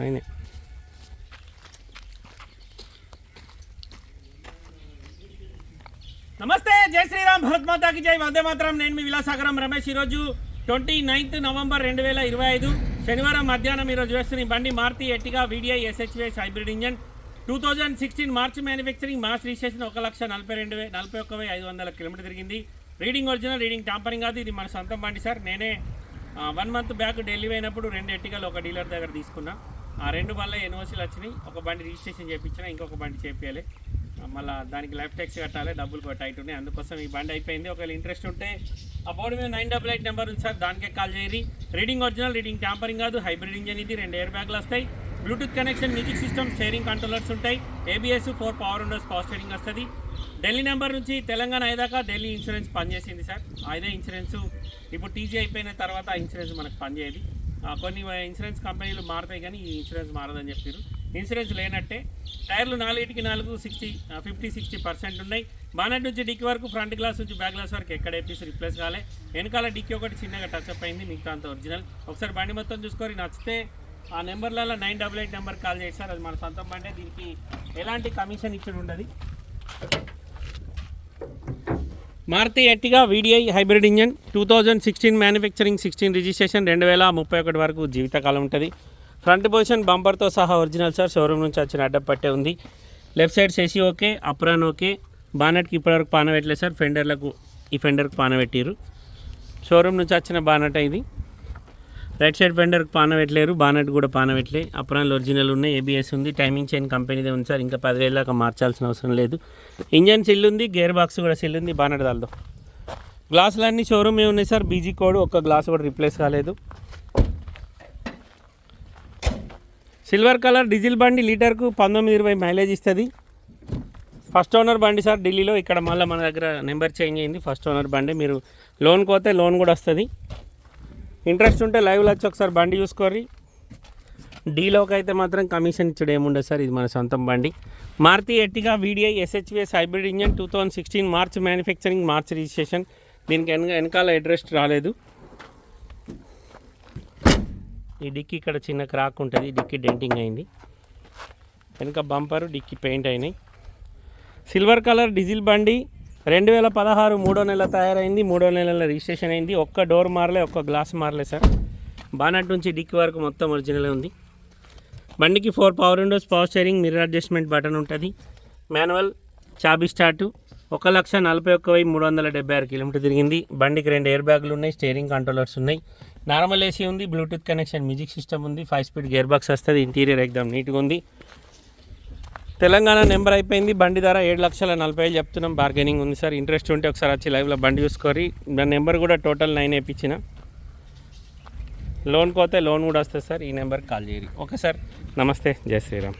నైనే నమస్తే జై శ్రీరామ్ భరత్ మాతాకి జై వందే మాత్రం. నేను మీ విలాసాగరం రమేష్. ఈరోజు ట్వంటీ నైన్త్ నవంబర్ రెండు వేల ఇరవై ఐదు శనివారం మధ్యాహ్నం ఈరోజు వేస్తున్న బండి Maruti Ertiga VDI SHVS hybrid engine. Two thousand sixteen March manufacturing March registration ఒక లక్ష నలభై రెండు వే నలభై ఒక్క వెయ్యి ఐదు వందల కిలోమీటర్ తిరిగింది. రీడింగ్ ఒరిజినల్ రీడింగ్ టాంపరింగ్ కాదు ఇది మన సొంతం బండి సార్. నేనే వన్ మంత్ బ్యాక్ ఢిల్లీ అయినప్పుడు రెండు ఎట్టికలు ఒక డీలర్ దగ్గర తీసుకున్నా. ఆ రెండు వల్ల ఎన్ఓసీలు వచ్చినాయి. ఒక బండి రిజిస్ట్రేషన్ చేయించిన ఇంకొక బండి చేపించాలి మళ్ళీ దానికి లైఫ్ ట్యాక్స్ కట్టాలి డబ్బులు కూడా టైట్ ఉన్నాయి. అందుకోసం ఈ బండి అయిపోయింది. ఒకవేళ ఇంట్రెస్ట్ ఉంటే ఆ బోర్డు మీద నైన్ డబల్ ఎయిట్ నెంబర్ ఉంది సార్. దానికే కాల్ చేయరి రీడింగ్ ఒరిజినల్ రీడింగ్ ట్యాంపరింగ్ కాదు హైబ్రిడ్ ఇంజన్ ఇది. రెండు ఎయిర్ బ్యాగ్లు వస్తాయి. Bluetooth connection music system steering controllers ఉంటాయి. ABS four power windows power steering వస్తుంది. ఢిల్లీ నెంబర్ నుంచి తెలంగాణ అయ్యేదాకా ఢిల్లీ ఇన్సూరెన్స్ పనిచేసింది సార్. అదే ఇన్సూరెన్స్ ఇప్పుడు టీజీ అయిపోయిన తర్వాత ఆ ఇన్సూరెన్స్ మనకు పనిచేయదు. కొన్ని ఇన్సూరెన్స్ కంపెనీలు మారుతాయి కానీ ఈ ఇన్సూరెన్స్ మారదని చెప్పారు. ఇన్సూరెన్స్ లేనట్టే టైర్లు నాలుగిటికి నాలుగు సిక్స్టీ ఫిఫ్టీ సిక్స్టీ పర్సెంట్ ఉన్నాయి. బానెట్ నుంచి డిక్కి వరకు ఫ్రంట్ గ్లాస్ నుంచి బ్యాక్ గ్లాస్ వరకు ఎక్కడ ఏపీస్ రిప్లేస్ కాలే. వెనకాల డిక్కి ఒకటి చిన్నగా టచ్ అప్ అయింది మిగతా అంత ఒరిజినల్. ఒకసారి బండి మొత్తం చూసుకొని నచ్చితే ఆ నెంబర్లలో nine double eight number call చేసి సార్. అది మన సొంతం బండే. దీనికి ఎలాంటి కమిషన్ ఇచ్చి ఉండదు. Maruti Ertiga VDI hybrid engine two thousand sixteen manufacturing sixteen registration రెండు వేల ముప్పై ఒకటి వరకు జీవితకాలం ఉంటుంది. ఫ్రంట్ పొజిషన్ బంపర్తో సహా ఒరిజినల్ సార్ షోరూమ్ నుంచి వచ్చిన అడ్డపట్టే ఉంది. లెఫ్ట్ సైడ్ సెసి ఓకే అప్రాన్ ఓకే. బానెట్కి ఇప్పటివరకు పాన పెట్టలేదు సార్ ఫెండర్లకు ఈ ఫెండర్కి పాన పెట్టిరు షోరూమ్ నుంచి వచ్చిన బానట్ ఇది. రైట్ సైడ్ ఫెండర్కి పాన పెట్టలేరు బానెట్ కూడా పాన పెట్టలే అప్రాన్లు ఒరిజినల్ ఉన్నాయి ఏబిఎస్ ఉంది టైమింగ్ చైన్ కంపెనీదే ఉంది సార్. ఇంకా పదివేల దాకా మార్చాల్సిన అవసరం లేదు. ఇంజన్ సిల్ ఉంది గేర్ బాక్స్ కూడా సిల్ ఉంది బానెట్ దాల్దో. గ్లాసులు అన్నీ ఉన్నాయి సార్. బీజీ కోడ్ ఒక్క గ్లాస్ కూడా రిప్లేస్ కాలేదు. సిల్వర్ కలర్ డీజిల్ బండి లీటర్కు పంతొమ్మిది ఇరవై మైలేజ్ ఇస్తుంది. ఫస్ట్ ఓనర్ బండి సార్ ఢిల్లీలో. ఇక్కడ మళ్ళీ మన దగ్గర నెంబర్ చేంజ్ అయింది. ఫస్ట్ ఓనర్ బండి. మీరు లోన్ పోతే లోన్ కూడా వస్తుంది. ఇంట్రెస్ట్ ఉంటే లైవ్లో వచ్చి ఒకసారి బండి చూసుకోరి డీలోకి అయితే మాత్రం కమిషన్ ఇచ్చడం ఏముండదు సార్ ఇది మన సొంతం బండి. Maruti Ertiga VDI SHVS hybrid engine two thousand sixteen March manufacturing March registration దీనికి వెనక వెనకాల అడ్రస్ రాలేదు. ఈ డిక్కీ ఇక్కడ చిన్న క్రాక్ ఉంటుంది డిక్కీ డెంటింగ్ అయింది. వెనక బంపరు డిక్కీ పెయింట్ అయినాయి. సిల్వర్ కలర్ డీజిల్ బండి రెండు వేల పదహారు మూడో నెల తయారైంది మూడో నెలల రిజిస్ట్రేషన్ అయింది. ఒక్క డోర్ మారలే ఒక్క గ్లాస్ మారలే సార్. బానట్ నుంచి డిక్కి వరకు మొత్తం ఒరిజినల్ ఉంది. బండికి four power windows power steering mirror adjustment button ఉంటుంది. మాన్యువల్ చాబీ స్టార్టు. ఒక లక్ష నలభై ఒక్క వెయ్యి మూడు వందల డెబ్బై ఆరు కిలోమీటర్ తిరిగింది. బండికి రెండు ఎయిర్ బ్యాగులు ఉన్నాయి స్టీరింగ్ కంట్రోలర్స్ ఉన్నాయి. నార్మల్ ఏసీ ఉంది బ్లూటూత్ కనెక్షన్ మ్యూజిక్ సిస్టమ్ ఉంది. ఫైవ్ స్పీడ్ గేర్ బాక్స్ వస్తుంది ఇంటీరియర్ ఎగ్దాం నీట్గా ఉంది. తెలంగాణ నెంబర్ అయిపోయింది. బండి ధర ఏడు లక్షల నలభై ఐదు చెప్తున్నాం. బార్గెనింగ్ ఉంది సార్. ఇంట్రెస్ట్ ఉంటే ఒకసారి వచ్చి లైవ్లో బండి చూసుకోరి నా నెంబర్ కూడా టోటల్ నైన్ వేయించిన లోన్ పోతే లోన్ కూడా వస్తుంది సార్. ఈ నెంబర్కి కాల్ చేయరు ఓకే సార్. నమస్తే. జై శ్రీరామ్.